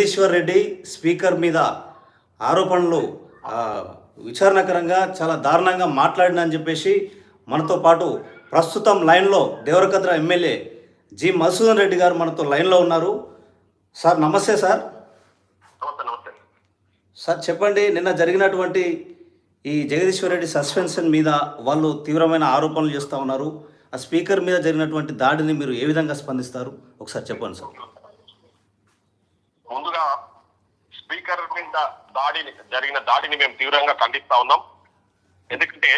Jagadishwar Reddy speaker మీద ఆరోపణలు విచారణకరంగా చాలా దారుణంగా మాట్లాడినని చెప్పేసి మనతో పాటు ప్రస్తుతం లైన్లో దేవరకద్ర ఎమ్మెల్యే జి మసూదన్ రెడ్డి గారు మనతో లైన్లో ఉన్నారు. సార్ నమస్తే సార్. సార్ చెప్పండి నిన్న జరిగినటువంటి ఈ జగదీశ్వర్ రెడ్డి సస్పెన్షన్ మీద వాళ్ళు తీవ్రమైన ఆరోపణలు చేస్తూ ఉన్నారు. ఆ స్పీకర్ మీద జరిగినటువంటి దాడిని మీరు ఏ విధంగా స్పందిస్తారు? ఒకసారి చెప్పండి సార్. ముందుగా స్పీకర్ మీద దాడిని జరిగిన దాడిని మేము తీవ్రంగా ఖండిస్తా ఉన్నాం. ఎందుకంటే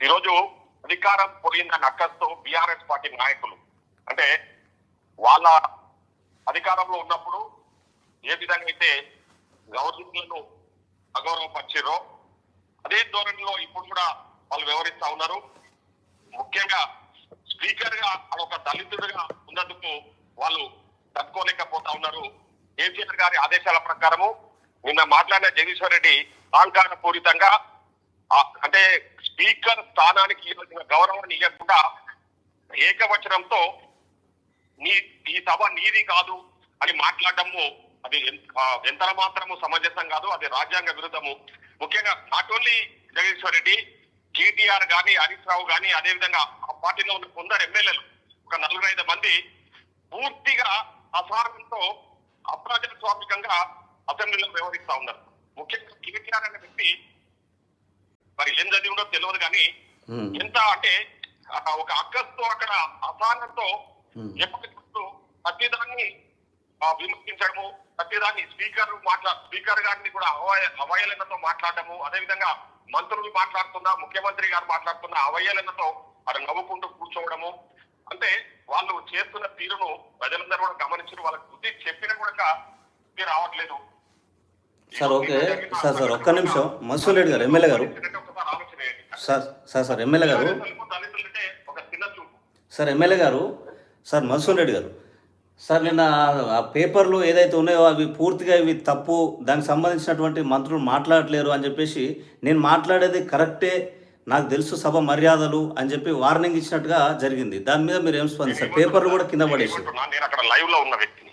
ఈరోజు అధికారం పోయిందని అక్కస్తో బీఆర్ఎస్ పార్టీ నాయకులు. అంటే వాళ్ళ అధికారంలో ఉన్నప్పుడు ఏ విధంగా అయితే గవర్నమెంట్లను అగౌరవపరిచారో అదే ధోరణిలో ఇప్పుడు కూడా వాళ్ళు వ్యవహరిస్తా ఉన్నారు. ముఖ్యంగా స్పీకర్గా ఒక దళితుడిగా ఉన్నందుకు వాళ్ళు తట్టుకోలేకపోతా ఉన్నారు. కేసీఆర్ గారి ఆదేశాల ప్రకారము నిన్న మాట్లాడిన జగదీశ్వర్ రెడ్డి అహంకార పూరితంగా అంటే స్పీకర్ స్థానానికి ఇవ్వాల్సిన గౌరవాన్ని ఇవ్వకుండా ఏకవచనంతో నీ ఈ సభ నీది కాదు అని మాట్లాడటము అది ఎంత మాత్రము సమంజసం కాదు అది రాజ్యాంగ విరుద్ధము. ముఖ్యంగా not only Jagadishwar Reddy KTR గాని హరీష్ రావు గాని అదేవిధంగా ఆ పార్టీలో ఉన్న కొందరు ఎమ్మెల్యేలు ఒక నలుగురు ఐదు మంది పూర్తిగా అసహనంతో అప్రజాస్వామికంగా అసెంబ్లీలో వ్యవహరిస్తా ఉన్నారు ముఖ్యంగా కేటీఆర్ అనే వ్యక్తి మరి ఏం చదివిందో తెలియదు కానీ ఎంత అంటే ఒక అక్కస్తో అక్కడ అసహనంతో. ఎప్పటికప్పుడు ప్రతిదాన్ని విమర్శించడము ప్రతిదాన్ని స్పీకర్ మాట్లా స్పీకర్ గారిని కూడా అవయ అవయలనతో మాట్లాడటము అదేవిధంగా మంత్రులు మాట్లాడుతున్నా ముఖ్యమంత్రి గారు మాట్లాడుతున్న అవయలనతో అక్కడ నవ్వుకుంటూ కూర్చోవడము అంటే వాళ్ళు చేస్తున్న తీరును ప్రజలందరూ కూడా గమనించారు. వాళ్ళకి బుద్ధి చెప్పినా కూడా బుద్ధి రావట్లేదు. Sir okay. సార్ సార్ ఒక్క నిమిషం. మసూల్ రెడ్డి గారు ఎమ్మెల్యే గారు. సార్ సార్ సార్ ఎమ్మెల్యే గారు. సార్ ఎమ్మెల్యే గారు సార్ మసూల్ రెడ్డి గారు. సార్ నిన్న ఆ- ఆ పేపర్లు ఏదైతే ఉన్నాయో అవి పూర్తిగా ఇవి తప్పు. దానికి సంబంధించినటువంటి మంత్రులు మాట్లాడలేరు అని చెప్పేసి నేను మాట్లాడేది కరెక్టే నాకు తెలుసు సభ మర్యాదలు అని చెప్పి వార్నింగ్ ఇచ్చినట్టుగా జరిగింది. దాని మీద మీరు ఏం స్పందిస్తారు? పేపర్లు కూడా కింద పడేసి? నేను అక్కడ లైవ్లో ఉన్న వ్యక్తిని.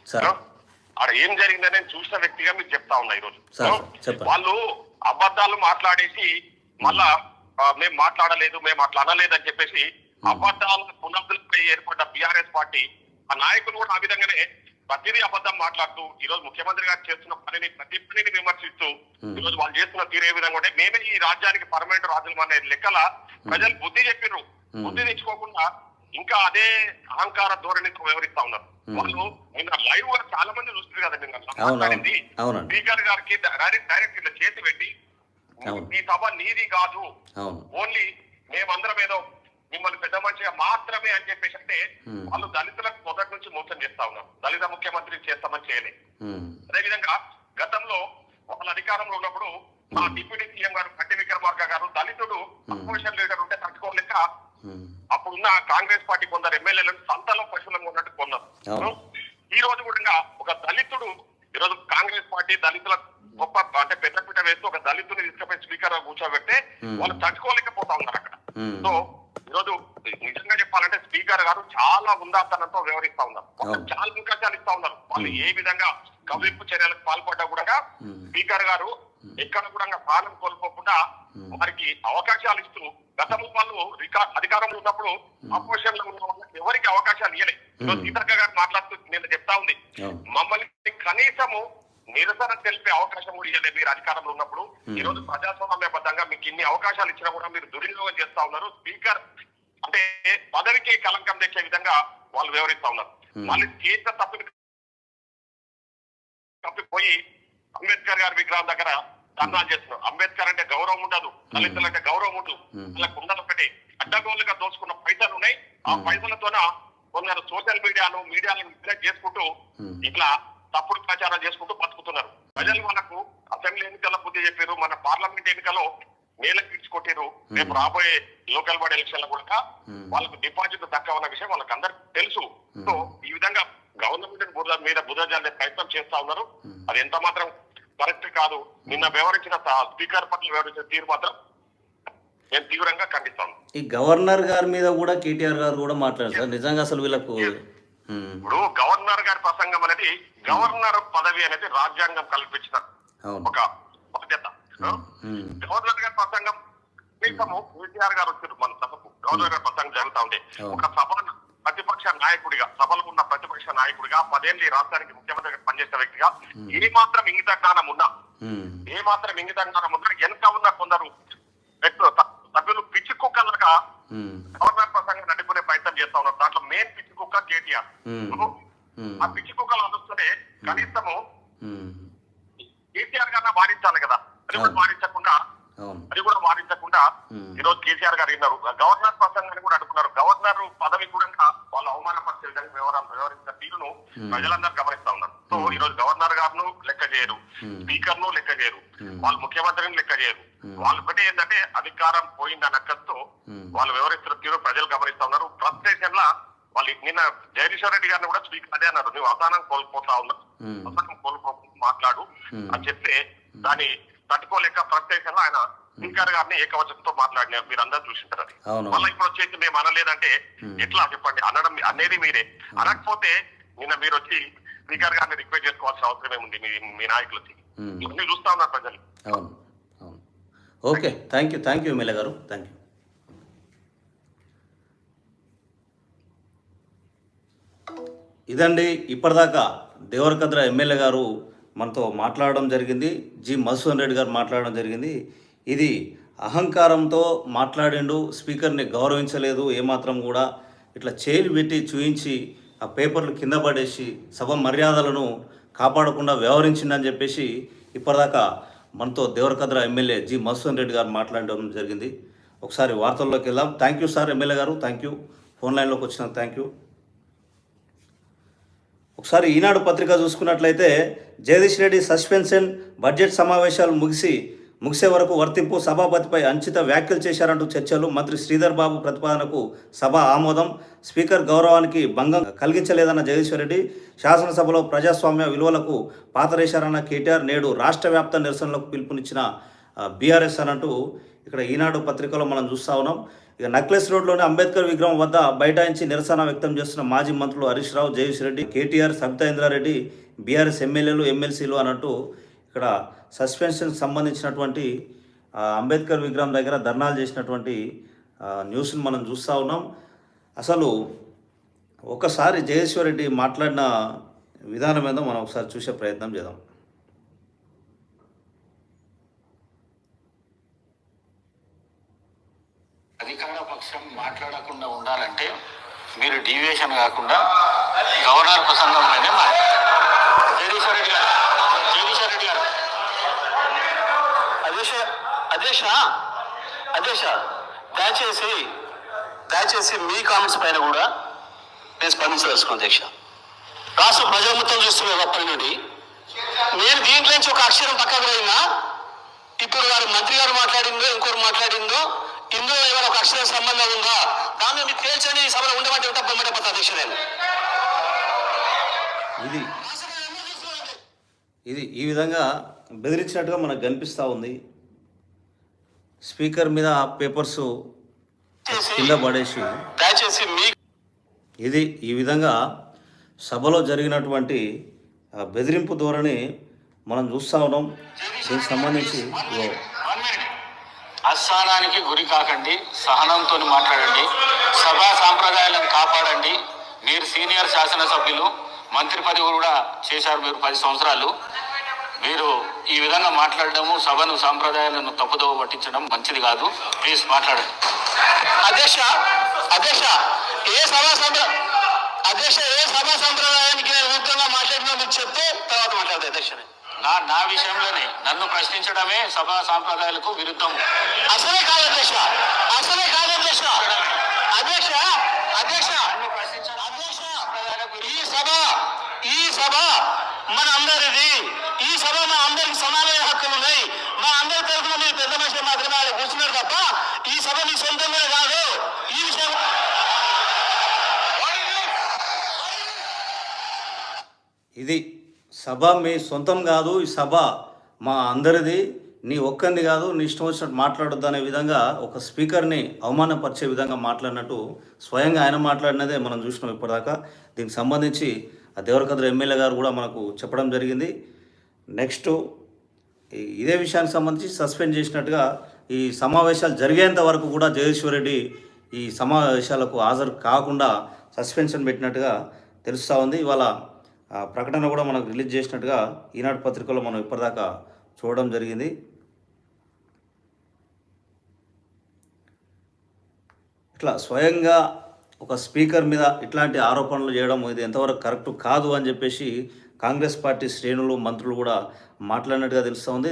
ఆడ ఏం జరిగిందని నేను చూసిన వ్యక్తిగా మీకు చెప్తా ఉన్నా ఈరోజు. వాళ్ళు అబద్ధాలు మాట్లాడేసి మళ్ళా మేము మాట్లాడలేదు మేము అట్లా అనలేదు అని చెప్పేసి అబద్ధాల పునరుద్ధులపై ఏర్పడ్డ బీఆర్ఎస్ పార్టీ ఆ నాయకులు కూడా ఆ విధంగానే ప్రతిదీ అబద్ధం మాట్లాడుతూ ఈ రోజు ముఖ్యమంత్రి గారు చేస్తున్న పనిని ప్రతి పనిని విమర్శిస్తూ. ఈ రోజు వాళ్ళు చేస్తున్న తీరు ఏ విధంగా ఉంటే మేమే ఈ రాజ్యానికి పర్మనెంట్ రాజులు అనే లెక్కల ప్రజలు బుద్ధి చెప్పిర్రు. బుద్ధి తెచ్చుకోకుండా ఇంకా అదే అహంకార ధోరణితో వ్యవహరిస్తా ఉన్నారు. వాళ్ళు నిన్న లైవ్ కూడా చాలా మంది చూస్తారు కదా నిన్న. స్పీకర్ గారికి డైరెక్ట్ డైరెక్ట్ ఇట్లా చేతి పెట్టి. ఈ సభ నీది కాదు ఓన్లీ మేమందరం ఏదో మిమ్మల్ని పెద్ద మనిషిగా మాత్రమే అని చెప్పేసి అంటే Hmm. వాళ్ళు దళితులకు మొదటి నుంచి మోసం చేస్తా ఉన్నారు దళిత ముఖ్యమంత్రి చేస్తామని చేయలేదు ఉమ్, అదేవిధంగా గతంలో వాళ్ళ అధికారంలో ఉన్నప్పుడు మా డిప్యూటీ సీఎం గారు కట్టి విక్రమార్క గారు దళితుడు అపోజిషన్ లీడర్ ఉంటే తట్టుకోలేక అప్పుడున్న కాంగ్రెస్ పార్టీ కొందరు ఎమ్మెల్యేలను సంతలో పశువులను ఉన్నట్టు కొన్నారు. ఈ రోజు కూడా ఒక దళితుడు ఈ రోజు కాంగ్రెస్ పార్టీ దళితుల గొప్ప అంటే పెద్దపీట వేస్తూ ఒక దళితుని తీసుకుపోయి స్పీకర్ కూర్చోబెడితే Hmm. వాళ్ళు తట్టుకోలేకపోతా ఉన్నారు అక్కడ Hmm. సో ఈరోజు నిజంగా చెప్పాలంటే స్పీకర్ గారు చాలా ఉందాతనంతో వ్యవహరిస్తా ఉన్నారు. చాలా అవకాశాలు ఇస్తా ఉన్నారు. వాళ్ళు ఏ విధంగా కవింపు చర్యలకు పాల్పడ్డా కూడా. స్పీకర్ గారు ఎక్కడ కూడా స్థానం కోల్పోకుండా వారికి అవకాశాలు ఇస్తూ గతంలో వాళ్ళు అధికారంలో ఉన్నప్పుడు అపోజిషన్లో ఉన్న వాళ్ళకి ఎవరికి అవకాశాలు ఇవ్వలేదు సీతక్క గారు మాట్లాడుతూ నేను చెప్తా ఉంది. మమ్మల్ని కనీసము నిరసన తెలిపే అవకాశం కూడా ఇవ్వలేదు మీరు అధికారంలో ఉన్నప్పుడు. ఈ రోజు ప్రజాస్వామ్యబద్ధంగా మీకు ఇన్ని అవకాశాలు ఇచ్చినా కూడా మీరు దుర్వినియోగం చేస్తా ఉన్నారు. స్పీకర్ అంటే పదవికి కలంకం తెచ్చే విధంగా వాళ్ళు వ్యవహరిస్తా ఉన్నారు. వాళ్ళు చేసిన తప్పుని తప్పిపోయి అంబేద్కర్ గారి విగ్రహం దగ్గర ధర్నాలు చేస్తున్నారు. అంబేద్కర్ అంటే గౌరవం ఉండదు. దళితులు అంటే గౌరవం ఉండదు. వాళ్ళకు ఉండదు ఒకటి అడ్డగోలుగా దోచుకున్న పైసలు ఉన్నాయి. ఆ పైసలతోన కొందరు సోషల్ మీడియాను మీడియాను మిస్లైడ్ చేసుకుంటూ. ఇట్లా తప్పుడు ప్రచారం చేసుకుంటూ బతుకుతున్నారు. ప్రజలు మనకు అసెంబ్లీ ఎన్నికల బుద్ధి చెప్పారు మన పార్లమెంట్ ఎన్నికలో నేలకు ఇచ్చుకొట్టారు రేపు రాబోయే లోకల్ బాడీ ఎలక్షన్లో కూడా. వాళ్ళకు డిపాజిట్ తక్కువ ఉన్న విషయం వాళ్ళకి అందరికి తెలుసు. సో ఈ విధంగా గవర్నమెంట్ బుధ మీద బుధజాలే ప్రయత్నం చేస్తా ఉన్నారు. అది ఎంత మాత్రం కరెక్ట్ కాదు. నిన్న వ్యవహరించిన స- స్పీకర్ పట్ల వ్యవహరించిన తీరు మాత్రం నేను తీవ్రంగా ఖండిస్తాను. ఈ గవర్నర్ గారి మీద కూడా కేటీఆర్ గారు కూడా మాట్లాడారు. సార్ నిజంగా అసలు వీళ్ళకు ఇప్పుడు గవర్నర్ గారి ప్రసంగం అనేది గవర్నర్ పదవి అనేది రాజ్యాంగం కల్పించిన ఒక బాధ్యత. గవర్నర్ గారి ప్రసంగం కనీసము కేసీఆర్ గారు వచ్చారు మన సభకు. గవర్నర్ గారి ప్రసంగం జరుగుతా ఉంది. అవును. ఒక సభ ప్రతిపక్ష నాయకుడిగా సభలో ఉన్న ప్రతిపక్ష నాయకుడిగా పదేళ్ళు ఈ రాష్ట్రానికి ముఖ్యమంత్రిగా పనిచేసిన వ్యక్తిగా ఏ మాత్రం ఇంగిత జ్ఞానం ఉన్నా ఏ మాత్రం ఇంగిత జ్ఞానం ఉన్నా వెనక ఉన్న కొందరు సభ్యులు పిచ్చి కుక్కలుగా ఉమ్, గవర్నర్ ప్రసంగం నడుపుకునే ప్రయత్నం చేస్తా ఉన్నారు దాంట్లో మెయిన్ పిచ్చి కుక్క కేటీఆర్ ఆ పిచ్చి కుక్కలు అందుస్తుంటే కనీసము కేసీఆర్ గారిని వారించాలి కదా అది కూడా. వారించకుండా అది కూడా వారించకుండా ఉమ్. ఈ రోజు కేసీఆర్ గారు విన్నారు గవర్నర్ ప్రసంగాన్ని కూడా అడుగుతున్నారు గవర్నర్ పదవి కూడా వాళ్ళు అవమానపరిచే విధంగా వివరాలు వివరించిన తీరును. ప్రజలందరూ గమనిస్తా ఉన్నారు సో. ఈ రోజు గవర్నర్ గారును లెక్క చేయరు. స్పీకర్ను లెక్క చేయరు. వాళ్ళు ముఖ్యమంత్రిని లెక్క చేయరు. వాళ్ళు ఒకటి ఏంటంటే అధికారం పోయిందన్న ఉమ్. వాళ్ళు వివరిస్తున్న తీరు ప్రజలు గమనిస్తా ఉన్నారు. ఫ్రస్ట్రేషన్ లా వాళ్ళు నిన్న జగదీశ్వర్ రెడ్డి గారిని కూడా స్పీకర్ అదే అన్నారు. నువ్వు అవసానం కోల్పోతా ఉన్నావు ఉమ్. అవసానం కోల్పోకుండా మాట్లాడు ఉమ్. అని చెప్తే దాన్ని తట్టుకోలేక ఫ్రస్ట్రేషన్లో ఆయన స్పీకర్ గారిని ఏకవచనంతో మాట్లాడిన మీరు అందరూ చూసింటారు అది. మళ్ళీ ఇప్పుడు వచ్చేసి మేము అనలేదంటే. ఎట్లా చెప్పండి? అనడం అనేది మీరే. అనకపోతే నిన్న మీరు వచ్చి స్పీకర్ గారిని రిక్వెస్ట్ చేసుకోవాల్సిన అవసరం ఏముంది మీ మీ నాయకులకి. ఉమ్. ఇవన్నీ చూస్తా ఉన్నారు ప్రజలు. Okay thank you thank you MLA గారు థ్యాంక్ యూ ఇదండి ఇప్పటిదాకా దేవరకద్ర ఎమ్మెల్యే గారు మనతో మాట్లాడడం జరిగింది జి మధుసూదన్ రెడ్డి గారు మాట్లాడడం జరిగింది. ఇది అహంకారంతో మాట్లాడిండు స్పీకర్ని గౌరవించలేదు ఏమాత్రం కూడా ఇట్లా చేలు పెట్టి చూయించి ఆ పేపర్లు కింద పడేసి సభ మర్యాదలను కాపాడకుండా వ్యవహరించిందని చెప్పేసి ఇప్పటిదాకా మనతో దేవరకద్ర ఎమ్మెల్యే జి మధుసూదన్ రెడ్డి గారు మాట్లాడడం జరిగింది. ఒకసారి వార్తల్లోకి వెళ్దాం. థ్యాంక్ యూ సార్ ఎమ్మెల్యే గారు థ్యాంక్ యూ ఫోన్ లైన్లోకి వచ్చిన థ్యాంక్ యూ ఒకసారి ఈనాడు పత్రిక చూసుకున్నట్లయితే జగదీష్ రెడ్డి సస్పెన్షన్ బడ్జెట్ సమావేశాలు ముగిసి ముగిసే వరకు వర్తింపు సభాపతిపై అంచిత వ్యాఖ్యలు చేశారంటూ చర్చలు మంత్రి శ్రీధర్ బాబు ప్రతిపాదనకు సభ ఆమోదం. స్పీకర్ గౌరవానికి భంగం కలిగించలేదన్న జగదీశ్వర్ రెడ్డి శాసనసభలో ప్రజాస్వామ్య విలువలకు పాతరేశారన్న కేటీఆర్ నేడు రాష్ట్ర వ్యాప్త నిరసనలకు పిలుపునిచ్చిన బీఆర్ఎస్ అన్నట్టు ఇక్కడ ఈనాడు పత్రికలో మనం చూస్తా ఉన్నాం. ఇక నక్లెస్ రోడ్లోని అంబేద్కర్ విగ్రహం వద్ద బైఠాయించి నిరసన వ్యక్తం చేస్తున్న మాజీ మంత్రులు Harish Rao Jayesh Reddy KTR Sabitha Indra Reddy BRS MLAs MLCs అన్నట్టు ఇక్కడ సస్పెన్షన్కి సంబంధించినటువంటి అంబేద్కర్ విగ్రహం దగ్గర ధర్నాలు చేసినటువంటి న్యూస్ని మనం చూస్తూ ఉన్నాం. అసలు ఒకసారి జయేశ్వర్ రెడ్డి మాట్లాడిన విధానం ఏదో మనం ఒకసారి చూసే ప్రయత్నం చేద్దాం అధికార పక్షం మాట్లాడకుండా ఉండాలంటే మీరు డీవియేషన్ కాకుండా గవర్నర్ ప్రసంగం పైనే రెడ్డి గారు జగదీశ్వర్ రెడ్డి గారు. అధ్యక్ష అధ్యక్ష అధ్యక్ష దయచేసి దయచేసి మీ కామెంట్స్ పైన కూడా నేను స్పందించదలుచుకున్నాను అధ్యక్ష. రాష్ట్ర ప్రజలు మొత్తం చూస్తున్నారు అప్పటి నుండి నేను దీంట్లో నుంచి ఒక అక్షరం పక్కకు పోయినా ఇప్పుడు వారు మంత్రి గారు మాట్లాడిందో ఇంకోరు మాట్లాడిందో ఇందులో ఏమైనా ఒక అక్షర సంబంధం ఉందా? దాన్ని మీరు తేల్చండి ఈ సభలో ఉండమంటే ఉంటా పొమ్మటే పోతా అధ్యక్ష నేను ఇది. ఇది ఈ విధంగా బెదిరించినట్టుగా మనకు కనిపిస్తూ ఉంది. స్పీకర్ మీద పేపర్స్ కింద పడేసి. దయచేసి మీ ఇది ఈ విధంగా సభలో జరిగినటువంటి బెదిరింపు ధోరణి మనం చూస్తూ ఉన్నాం. దీనికి సంబంధించి అసహనానికి అస్థానానికి గురి కాకండి సహనంతో మాట్లాడండి సభా సాంప్రదాయాలను కాపాడండి. మీరు సీనియర్ శాసనసభ్యులు మంత్రి పదవి కూడా చేశారు మీరు పది సంవత్సరాలు. మీరు ఈ విధంగా మాట్లాడడము సభను సాంప్రదాయాలను తప్పుదోవ పట్టించడం మంచిది కాదు. ప్లీజ్ మాట్లాడండి. అధ్యక్ష అధ్యక్ష ఏ సభా సంప్ర అధ్యక్ష ఏ సభా సంప్రదాయానికి నేను విరుద్ధంగా మాట్లాడినా మీరు చెప్తే తర్వాత మాట్లాడదు అధ్యక్ష. నా నా విషయంలోనే నన్ను ప్రశ్నించడమే సభా సాంప్రదాయాలకు విరుద్ధం. అసలే కాదు అధ్యక్ష. అసలే కాదు అధ్యక్ష. అధ్యక్ష అధ్యక్ష అధ్యక్ష. ఈ సభ ఈ సభ మన అందరిది. ఈ సభ మా అందరికి సమానమైన హక్కులు ఉన్నాయి మా అందరి తరఫున మీరు పెద్ద మనుషులు మాత్రమే ఆడ కూర్చున్నారు తప్ప ఈ సభ మీ సొంతంగా కాదు ఈ విషయం ఇది సభ మీ సొంతం కాదు ఈ సభ మా అందరిది నీ ఒక్కంది కాదు నీ ఇష్టం వచ్చినట్టు మాట్లాడొద్దు అనే విధంగా ఒక స్పీకర్ని అవమానపరిచే విధంగా మాట్లాడినట్టు స్వయంగా ఆయన మాట్లాడినదే మనం చూసినాం ఇప్పటిదాకా. దీనికి సంబంధించి ఆ దేవరకద్ర ఎమ్మెల్యే గారు కూడా మనకు చెప్పడం జరిగింది. నెక్స్ట్ ఇదే విషయానికి సంబంధించి సస్పెండ్ చేసినట్టుగా ఈ సమావేశాలు జరిగేంత వరకు కూడా జగదీశ్వర్ రెడ్డి ఈ సమావేశాలకు హాజరు కాకుండా సస్పెన్షన్ పెట్టినట్టుగా తెలుస్తూ ఉంది. ఇవాళ ప్రకటన కూడా మనకు రిలీజ్ చేసినట్టుగా ఈనాడు పత్రికలో మనం ఇప్పటిదాకా చూడడం జరిగింది. ఇట్లా స్వయంగా ఒక స్పీకర్ మీద ఇట్లాంటి ఆరోపణలు చేయడం ఇది ఎంతవరకు కరెక్ట్ కాదు అని చెప్పేసి కాంగ్రెస్ పార్టీ శ్రేణులు మంత్రులు కూడా మాట్లాడినట్టుగా తెలుస్తూ ఉంది